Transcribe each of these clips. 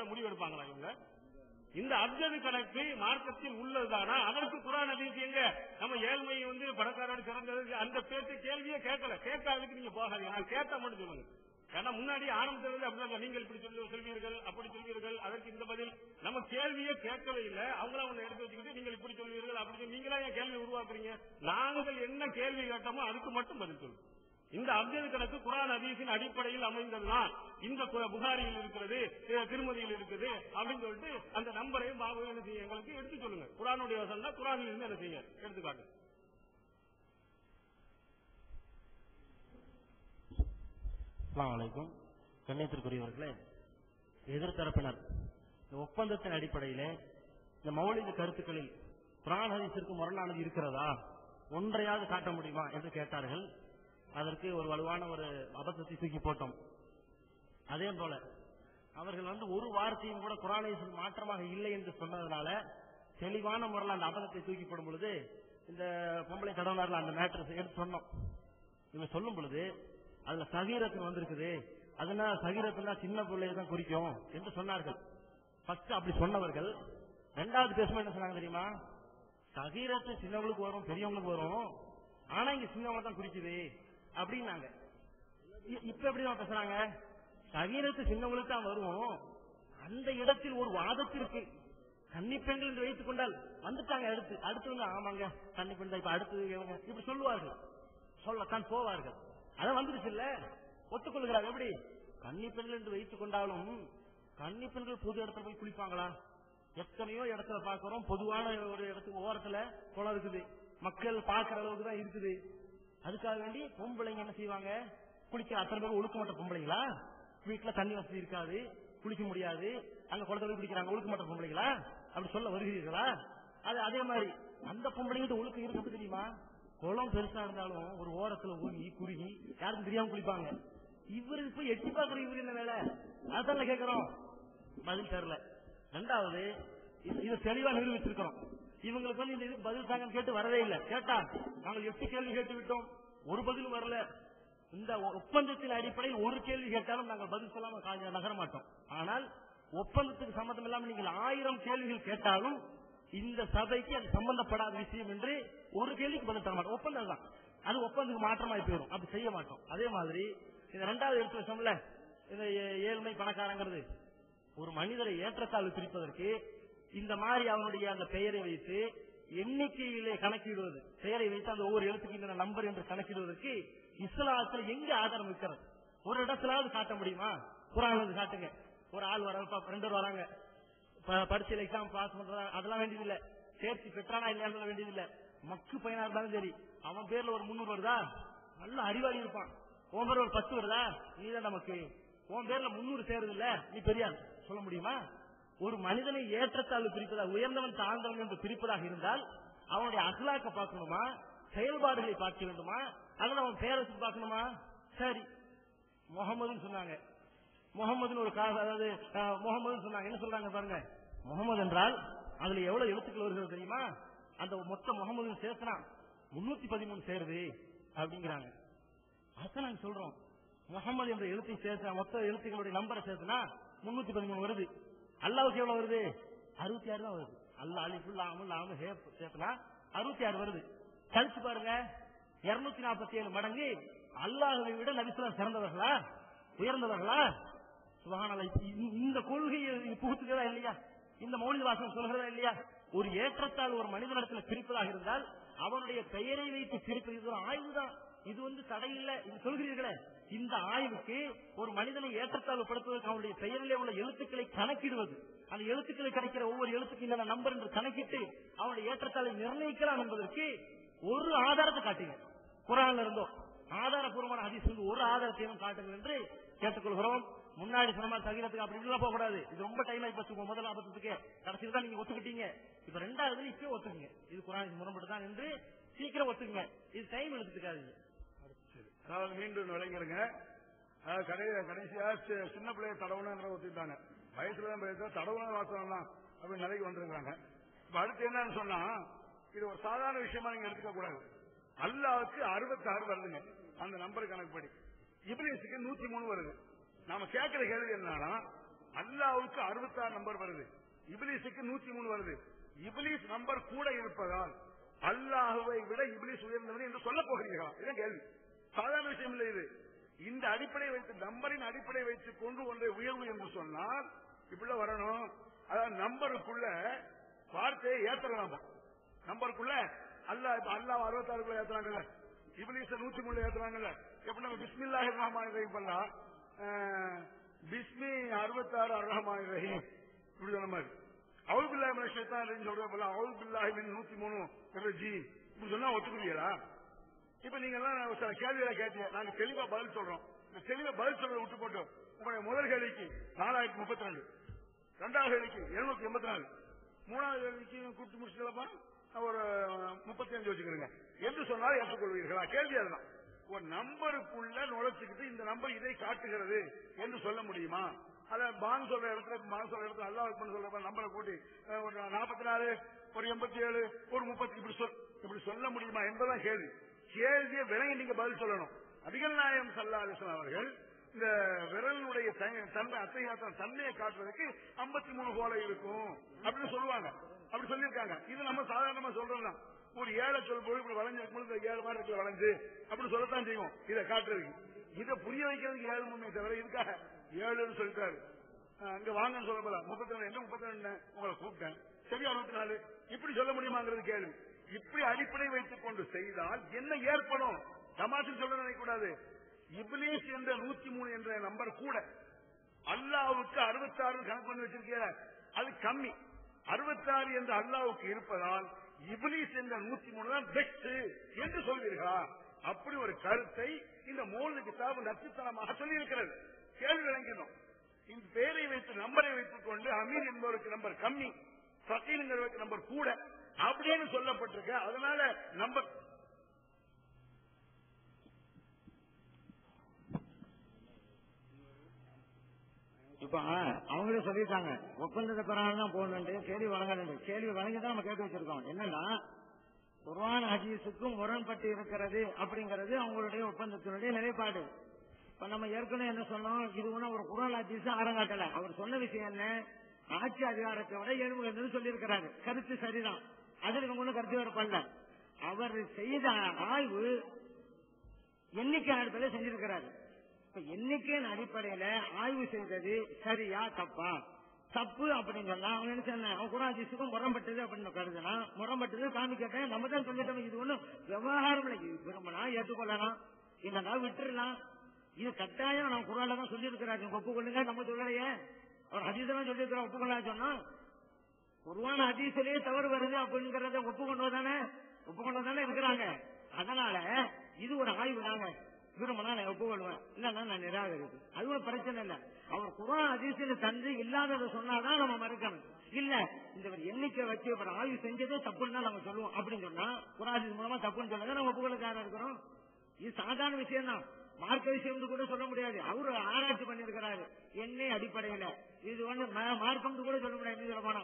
முடிவு எடுப்பாங்களா இவங்க? இந்த அப்ஜது கணக்கு மார்க்கத்தில் உள்ளதுதானா? அதற்கு குரான் அதிர்ச்சி எங்க? நம்ம ஏழ்மை வந்து பணக்காரோடு சிறந்தது. அந்த பேச்சு கேள்வியே கேட்கல. கேட்காததுக்கு நீங்க போகாதீங்க. நான் கேட்ட மட்டும் சொல்லுங்க. ஏன்னா முன்னாடி ஆரம்பத்திலிருந்து அப்படிதான் நீங்கள் இப்படி சொல்லி சொல்வீர்கள் அப்படி சொல்வீர்கள். அதற்கு இந்த பதில். நம்ம கேள்வியே கேட்கவே இல்லை. அவங்கள ஒண்ணு எடுத்து வச்சுக்கிட்டு நீங்கள் இப்படி சொல்வீர்கள் அப்படி நீங்களா ஏன் கேள்வி உருவாக்குறீங்க? நாங்கள் என்ன கேள்வி கேட்டோமோ அதுக்கு மட்டும் பதில் சொல்லுங்க. இந்த அப்ஜது கணக்கு குரான் ஹதீஸின் அடிப்படையில் அமைந்ததுதான் இந்த கு- புகாரியில் இருக்கிறது திருமதியில் இருக்குது அப்படின்னு சொல்லிட்டு அந்த நம்பரையும் பாபு என்ன செய்ய எங்களுக்கு எடுத்து சொல்லுங்க. குரானுடைய வசனம் குரானில் இருந்து என்ன செய்ய எடுத்துக்காட்டு. அஸ்ஸலாமு கண்ணியத்திற்குரியவர்களே எதிர்த்தரப்பினர் இந்த ஒப்பந்தத்தின் அடிப்படையிலே இந்த மௌலிக கருத்துக்களில் குரான் ஹதீஸிற்கு முரணானது இருக்கிறதா? ஒன்றையாவது காட்ட முடியுமா என்று கேட்டார்கள். அதற்கு ஒரு வலுவான ஒரு அபத்தத்தை தூக்கி போட்டோம். அதே போல அவர்கள் வந்து ஒரு வார்த்தையும் கூட குரானை மாற்றமாக இல்லை என்று சொன்னதுனால தெளிவான முறையில் அந்த அபத்தத்தை தூக்கி போடும் பொழுது இந்த பொம்பளை கடவுளாரில் அந்த மேட்டர் எடுத்து சொன்னோம். இவங்க சொல்லும் பொழுது அதுல சகீரத்து வந்திருக்குது. அதனால சகீரத்துனா சின்ன பிள்ளையை தான் குறிக்கும் என்று சொன்னார்கள். ஃபர்ஸ்ட் அப்படி சொன்னவர்கள் ரெண்டாவது பேசும்போது என்ன சொன்னாங்க தெரியுமா? சகீரத்து சின்னவங்களுக்கு வரும் பெரியவங்களுக்கு வரும். ஆனா இங்க சின்னவங்க தான் குறிக்குது. அப்படின்னாங்க. இப்ப எப்படிதான் பேசுறாங்க? சகீரத்து சின்னவங்களுக்கு தான் வரும் அந்த இடத்தில் ஒரு வாதத்திற்கு கன்னி பெண்கள் என்று வைத்துக் கொண்டால் வந்துட்டாங்க அடுத்து. அடுத்து வந்து ஆமாங்க கன்னி பெண் இப்ப அடுத்து இப்படி சொல்லுவார்கள். சொல்லத்தான் போவார்கள். அதான் வந்துருச்சு இல்ல? ஒத்துக்கொள்கிறாங்க எப்படி? கன்னி பெண்கள் என்று வைத்துக் கொண்டாலும் கன்னி பெண்கள் பொது இடத்துல போய் குளிப்பாங்களா? எத்தனையோ இடத்துல பாக்குறோம். பொதுவான ஒரு இடத்துக்கு ஓரத்துல குளம் இருக்குது. மக்கள் பாக்குற அளவுக்கு தான் இருக்குது. அதுக்காக வேண்டி பொம்பளைங்க என்ன செய்வாங்க? குளிக்க அத்தனை பேர் ஒழுக்க மாட்ட பொம்பளைங்களா? வீட்டுல தண்ணி வசதி இருக்காது குளிக்க முடியாது அங்க குளத்துல குளிக்கிறாங்க ஒழுக்க மாட்ட பொம்பளைங்களா? அப்படி சொல்ல வருகிறீர்களா? அது அதே மாதிரி அந்த பொம்பளைங்கிட்ட ஒழுக்கம் இருக்கு தெரியுமா? குளம் பெருசா இருந்தாலும் ஒரு ஓரத்துல ஊங்கி குறுகி யாருக்கும் தெரியாம குளிப்பாங்க. இவரு போய் எட்டி பாக்குற இவரு என்ன வேலை? அதான் கேக்குறோம். பதில் தெரியல ரெண்டாவது இது- இதை தெளிவா நிரூபிச்சிருக்கிறோம் இவங்களுக்கு வந்து இந்த இதுக்கு பதில் தாங்கன்னு கேட்டு வரவே இல்லை. கேட்டா நாங்கள் எட்டு கேள்வி கேட்டு விட்டோம். ஒரு பதிலும் வரல. இந்த ஒப்பந்தத்தின் அடிப்படையில் ஒரு கேள்வி கேட்டாலும் நாங்கள் பதில் சொல்லாம காஞ்ச நகர மாட்டோம். ஆனால் ஒப்பந்தத்துக்கு சம்பந்தம் இல்லாமல் நீங்கள் ஆயிரம் கேள்விகள் கேட்டாலும் இந்த சபைக்கு அது சம்பந்தப்படாத விஷயம் என்று ஒரு கேள்விக்கு பதில் தர மாட்டோம். ஒப்பந்தம் தான். அது ஒப்பந்தத்துக்கு மாற்றமாய் போயிடும். அப்படி செய்ய மாட்டோம். அதே மாதிரி இந்த ரெண்டாவது எடுத்து வச்சோம்ல. இந்த ஏழ்மை பணக்காரங்கிறது. ஒரு மனிதரை ஏற்றத்தாழ்வு பிரிப்பதற்கு இந்த மாதிரி அவனுடைய அந்த பெயரை வைத்து எண்ணிக்கையிலே கணக்கிடுவது. பெயரை வைத்து அந்த ஒவ்வொரு எழுத்துக்கு நம்பர் என்று கணக்கிடுவதற்கு இஸ்லாத்தில் எங்க ஆதாரம் இருக்கிறது? ஒரு இடத்துலாவது காட்ட முடியுமா? குரான் வந்து காட்டுங்க. ஒரு ஆள் வர ரெண்டு பேர் வராங்க. ப- எக்ஸாம் பாஸ் பண்றதா அதெல்லாம் வேண்டியதில்லை. தேர்ச்சி பெற்றானா இல்லையான்னு வேண்டியதில்லை. மக்கு பையனா இருந்தாலும் சரி அவன் பேர்ல ஒரு முன்னூறு வருதா? நல்ல அறிவாளி இருப்பான். உன் பேர்ல ஒரு பத்து வருதா? நீதான் நமக்கு. உன் பேர்ல முன்னூறு சேருது இல்ல? நீ பெரியாள் சொல்ல முடியுமா? ஒரு மனிதனை ஏற்றத்தாழ்வு பிரிப்பதாக உயர்ந்தவன் தாழ்ந்தவன் என்று பிரிப்பதாக இருந்தால் அவனுடைய அகலாக்க பார்க்கணுமா? செயல்பாடுகளை பார்க்க வேண்டுமா? அல்லது அவன் பேரை பார்க்கணுமா? சரி. முகமதுன்னு சொன்னாங்க. முகமதுன்னு ஒரு காசு அதாவது முகமதுன்னு சொன்னாங்க. என்ன சொல்றாங்க பாருங்க? முகமது என்றால் அதுல எவ்வளவு எழுத்துக்கள் வருகிறது தெரியுமா? அந்த மொத்த முகமது சேர்த்தனா முன்னூத்தி பதிமூணு சேருது அப்படிங்கிறாங்க. அதான் நாங்க சொல்றோம். முகமது என்ற எழுத்தை சேர்த்த மொத்த எழுத்துக்களுடைய நம்பரை சேர்த்தனா முன்னூத்தி பதிமூணு வருது. அல்லாவுக்கு எவ்வளவு வருது? அறுபத்தி ஆறு தான் வருது. அல்லா அழிப்பு அமுல் அமு சேர்த்தனா அறுபத்தி ஆறு வருது. கழிச்சு பாருங்க. இருநூத்தி நாற்பத்தி ஏழு மடங்கு அல்லாஹுவை விட நபிசுலாம் சிறந்தவர்களா? உயர்ந்தவர்களா? சுகானலை இந்த- இந்த கொள்கையை புகுத்துக்கிறதா இல்லையா? இந்த மௌலிக வாசகம் சொல்கிறதா இல்லையா? ஒரு ஏற்றத்தால் ஒரு மனிதனிடத்தில் பிரிப்பதாக இருந்தால் அவனுடைய பெயரை வைத்து பிரிப்பது இது ஒரு ஆய்வு தான் இது வந்து தடையில்லை. இது சொல்கிறீர்களே இந்த ஆய்வுக்கு ஒரு மனிதனை ஏற்றத்தாழ்வு படுத்துவதற்கு அவனுடைய பெயரிலே உள்ள எழுத்துக்களை கணக்கிடுவது. அந்த எழுத்துக்களை கிடைக்கிற ஒவ்வொரு எழுத்துக்கு இந்த நம்பர் என்று கணக்கிட்டு அவனுடைய ஏற்றத்தாழ்வை நிர்ணயிக்கலாம் என்பதற்கு ஒரு ஆதாரத்தை காட்டுங்க. குரான்ல இருந்தோம் ஆதாரபூர்வமான ஹதீஸ் ஒரு ஆதாரத்தையும் காட்டுங்கள் என்று கேட்டுக்கொள்கிறோம். முன்னாடி சொன்ன மாதிரி சகிதத்துக்கு அப்படி இப்படிலாம் போக கூடாது இது ரொம்ப டைம் ஆகி போச்சு முதல் ஆபத்துக்கு. கடைசியில் தான் நீங்க ஒத்துக்கிட்டீங்க. இப்ப ரெண்டாவது இப்பயே ஒத்துக்குங்க. இது குரானுக்கு முரண்பட்டு தான் என்று சீக்கிரம் ஒத்துக்குங்க. இது டைம் எடுத்துக்காதீங்க. அதாவது மீண்டும் நுழைஞ்சிருங்க கடைசியா சி- சின்ன பிள்ளைய தடவுணுங்கிற ஒத்திட்டாங்க வயசுல தான் பேச தடவுன வாசகம் தான் நிலைக்கு வந்திருக்காங்க இப்ப அடுத்து என்னன்னு சொன்னா இது ஒரு சாதாரண விஷயமா நீங்க எடுத்துக்க கூடாது. அல்லாவுக்கு அறுபத்தி ஆறு வருதுங்க அந்த நம்பர் கணக்குப்படி. இப்ரீஸுக்கு நூத்தி மூணு வருது. நாம கேட்கிற கேள்வி என்னன்னா அல்லாவுக்கு அறுபத்தாறு நம்பர் வருது. இபிலிஸுக்கு நூத்தி மூணு வருது. இபிலிஸ் நம்பர் கூட இருப்பதால் அல்லாஹுவை விட இபிலிஸ் உயர்ந்தவன் என்று சொல்ல போகிறீர்களா? இதான் கேள்வி. சாதாரண விஷயம் இல்லை இது. இந்த அடிப்படை வைத்து நம்பரின் அடிப்படை வைத்துக் கொண்டு ஒன்றை உயர்வு என்று சொன்னால் இப்படி வரணும். அதாவது நம்பருக்குள்ள வார்த்தையை ஏத்தலாமா? நம்பருக்குள்ள அல்ல இப்ப அல்லா அறுபத்தாறுக்குள்ள ஏத்துறாங்கல்ல. இபிலிச நூத்தி மூணு ஏத்துறாங்கல்ல. எப்படி நம்ம பிஸ்மில்லாஹி ரஹ்மான் ரஹீம் பண்ணலாம் பிஸ்மி அறுபத்தாறு அர்ரஹ்மான் ரஹீம். இப்படி சொன்ன மாதிரி. அவுபில்லாஹி மினஷ் ஷைத்தானிர் ரஜீம் சொல்ற போல மின் நூத்தி மூணு ஜி இப்படி சொன்னா ஒத்துக்குறீங்களா இப்ப நீங்க எல்லாம் சில கேள்விகளை கேட்டீங்க. நாங்க தெளிவா பதில் சொல்றோம். இந்த தெளிவா பதில் சொல்றதை விட்டு போட்டோம் உங்களுடைய முதல் கேள்விக்கு நாலாயிரத்தி முப்பத்தி ரெண்டு. ரெண்டாவது கேள்விக்கு எழுநூத்தி எண்பத்தி நாலு. மூணாவது கேள்விக்கு கூட்டு முடிச்சுக்கலப்பா ஒரு முப்பத்தி அஞ்சு வச்சுக்கிறேங்க. என்று சொன்னால் ஏற்றுக்கொள்வீர்களா? கேள்வி அதுதான். ஒரு நம்பருக்குள்ள நுழைச்சுக்கிட்டு இந்த நம்பர் இதை காட்டுகிறது என்று சொல்ல முடியுமா? அத பான் சொல்ற இடத்துல பான் சொல்ற இடத்துல அல்லா பண்ண சொல்ற நம்பரை கூட்டி ஒரு நாற்பத்தி நாலு ஒரு எண்பத்தி ஏழு ஒரு முப்பத்தி இப்படி சொல் இப்படி சொல்ல முடியுமா என்பதுதான் கேள்வி. கேள்வியை விலகி நீங்க பதில் சொல்லணும். அபிகள் நாயம் சல்லா அலிஸ்லாம் அவர்கள் இந்த விரலினுடைய தன்மை அத்தையாத்திரம் தன்மையை காட்டுறதுக்கு 53 மூணு கோலை இருக்கும் அப்படின்னு சொல்லுவாங்க. அப்படி சொல்லியிருக்காங்க. இது நம்ம சாதாரணமா சொல்றோம் ஒரு ஏழை சொல்லும் போது இப்படி வளைஞ்சிருக்கும் இந்த ஏழு மாதிரி இருக்கு வளைஞ்சு அப்படின்னு சொல்லத்தான் செய்வோம். இதை காட்டுறதுக்கு. இதை புரிய வைக்கிறதுக்கு ஏழு முன்னே தவிர இதுக்காக ஏழுன்னு சொல்லிட்டாரு. அங்க வாங்கன்னு சொல்ல போல முப்பத்தி ரெண்டு என்ன முப்பத்தி ரெண்டு உங்களை கூப்பிட்டேன். சரி அறுபத்தி நாலு? இப்படி சொல்ல முடியுமாங்கிறது கேள்வி. இப்படி அடிப்படை வைத்துக் கொண்டு செய்தால் என்ன ஏற்படும்? தமாஷு சொல்ல நினைக்கக்கூடாது. இப்லீஸ் என்ற நூத்தி மூணு என்ற நம்பர் கூட அல்லாவுக்கு அறுபத்தாறு கணக்கு பண்ணி வச்சிருக்கிற. அது கம்மி. அறுபத்தாறு என்ற அல்லாவுக்கு இருப்பதால் இப்லீஸ் என்ற நூத்தி மூணு தான் பெஸ்ட் என்று சொல்வீர்களா? அப்படி ஒரு கருத்தை இந்த மூணு கிதாபு நச்சுத்தனமாக சொல்லியிருக்கிறது. கேள்வி விளங்கினோம். இந்த பேரை வைத்து நம்பரை வைத்துக் கொண்டு அமீர் என்பவருக்கு நம்பர் கம்மி. ஃபக்கீருங்கிறவருக்கு நம்பர் கூட. அப்படின்னு சொல்லப்பட்டிருக்கு. அதனால நம்பர் இப்ப அவங்களே சொல்லிட்டாங்க. ஒப்பந்தத்தை பெறாம தான் கேள்வி வழங்கணும் கேள்வி வழங்கி தான் நம்ம கேட்டு வச்சிருக்கோம். என்னன்னா குர்வான் ஹஜீஸுக்கும் முரண்பட்டு இருக்கிறது அப்படிங்கிறது அவங்களுடைய ஒப்பந்தத்தினுடைய நிலைப்பாடு. இப்ப நம்ம ஏற்கனவே என்ன சொன்னோம்? இது ஒன்றும் ஒரு குரான் ஹஜீஸ் ஆரங்காட்டல அவர் சொன்ன விஷயம் என்ன? ஆட்சி அதிகாரத்தை விட எழுமுகன்னு சொல்லியிருக்கிறாரு. கருத்து சரிதான். அதுல இவங்க ஒண்ணு கருத்து பண்ணல அவர் செய்த ஆய்வு எண்ணிக்கை அடிப்படையில் செஞ்சிருக்கிறாரு. இப்ப எண்ணிக்கையின் அடிப்படையில ஆய்வு செய்தது சரியா தப்பா? தப்பு அப்படின்னு சொன்னா அவன் என்ன சொன்ன அவன் குராஜிஸுக்கும் முரம்பட்டது அப்படின்னு கருதுனா முரம்பட்டது சாமி கேட்டேன் நம்ம தான் சொல்லிட்டோம் இது ஒண்ணும் விவகாரம் இல்லை. விரும்பினா ஏற்றுக்கொள்ளலாம் இல்லைன்னா விட்டுறலாம். இது கட்டாயம் நம்ம குரால தான் சொல்லியிருக்கிறாரு. ஒப்புக்கொள்ளுங்க நம்ம சொல்லலையே. அவர் அதிசயம் சொல்லியிருக்கிறோம் ஒப்புக்கொள்ளா சொன்னா குருவான அதிசலே தவறு வருது அப்படிங்கறத ஒப்புக்கொண்டு தானே இருக்கிறாங்க. அதனால இது ஒரு ஆய்வு தாங்க. விரும்பினா நான் ஒப்புக்கொள்வேன். இல்லன்னா நான் நிராகரிப்பு அதுவும் பிரச்சனை இல்ல. அவர் குரான் அதிசயில தந்து இல்லாததை சொன்னாதான் நம்ம மறுக்கணும். இல்ல இந்த ஒரு எண்ணிக்கை வச்சு ஒரு ஆய்வு செஞ்சதே தப்புன்னு தான் நம்ம சொல்லுவோம். அப்படின்னு சொன்னா குரான் மூலமா தப்புன்னு சொல்லுங்க நம்ம ஒப்புக்கொள்ளுக்காரர் இருக்கிறோம். இது சாதாரண விஷயம் தான் மார்க்க விஷயம் கூட சொல்ல முடியாது. அவரு ஆராய்ச்சி பண்ணிருக்கிறாரு எண்ணெய் அடிப்படையில. இது வந்து ம- மார்க்கம் கூட சொல்ல முடியாது. சொல்ல போனா.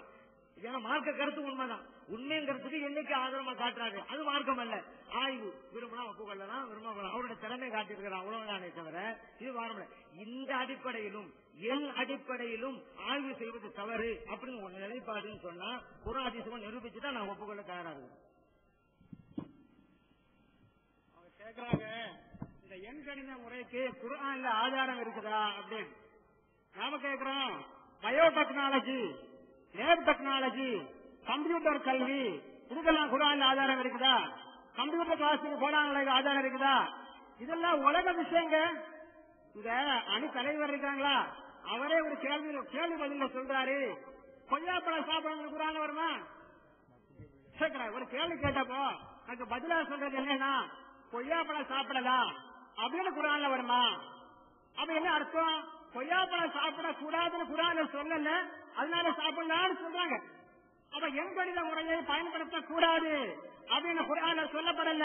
ஏன்னா மார்க்க கருத்து உண்மைதான். உண்மைங்கிறதுக்கு என்னைக்கு ஆதரமா காட்டுறாங்க? அது மார்க்கம் அல்ல. ஆய்வு. விரும்பினா ஒப்புக்கொள்ளலாம் விரும்ப அவருடைய திறமை காட்டியிருக்கிறார். அவ்வளவுதானே தவிர இது வாரம் இந்த அடிப்படையிலும் என் அடிப்படையிலும் ஆய்வு செய்வது தவறு அப்படின்னு ஒரு நிலைப்பாடுன்னு சொன்னா புறாதிசம் நிரூபிச்சுதான் நான் ஒப்புக்கொள்ள தயாரா இருக்கேன். அவங்க இந்த எண் கணித முறைக்கு குரான்ல ஆதாரம் இருக்குதா அப்படின்னு. நாம கேட்கிறோம் பயோடெக்னாலஜி. லேப் டெக்னாலஜி கம்ப்யூட்டர் கல்வி இதுக்கெல்லாம் குர்ஆன்ல ஆதாரம் இருக்குதா? கம்ப்யூட்டர் கிளாஸுக்கு போனாங்களா இது ஆதாரம் இருக்குதா? இதெல்லாம் உலக விஷயங்க. இந்த அணி தலைவர் இருக்காங்களா? அவரே ஒரு கேள்வி கேள்வி பதில சொல்றாரு. கொய்யாப்பழம் சாப்பிடணும் குரான் வருமா? கேட்கிறேன் ஒரு கேள்வி கேட்டப்போ அதுக்கு பதிலா சொல்றது என்னன்னா கொய்யாப்பழம் சாப்பிடலாம் அப்படின்னு குரான்ல வருமா? அப்ப என்ன அர்த்தம்? கொய்யாப்பழம் சாப்பிட கூடாதுன்னு சொல்லல அதனால சாப்பிடலாம்னு சொல்றாங்க. அப்ப எண்கணித முறையை பயன்படுத்த கூடாது அப்படின்னு குரான சொல்லப்படல.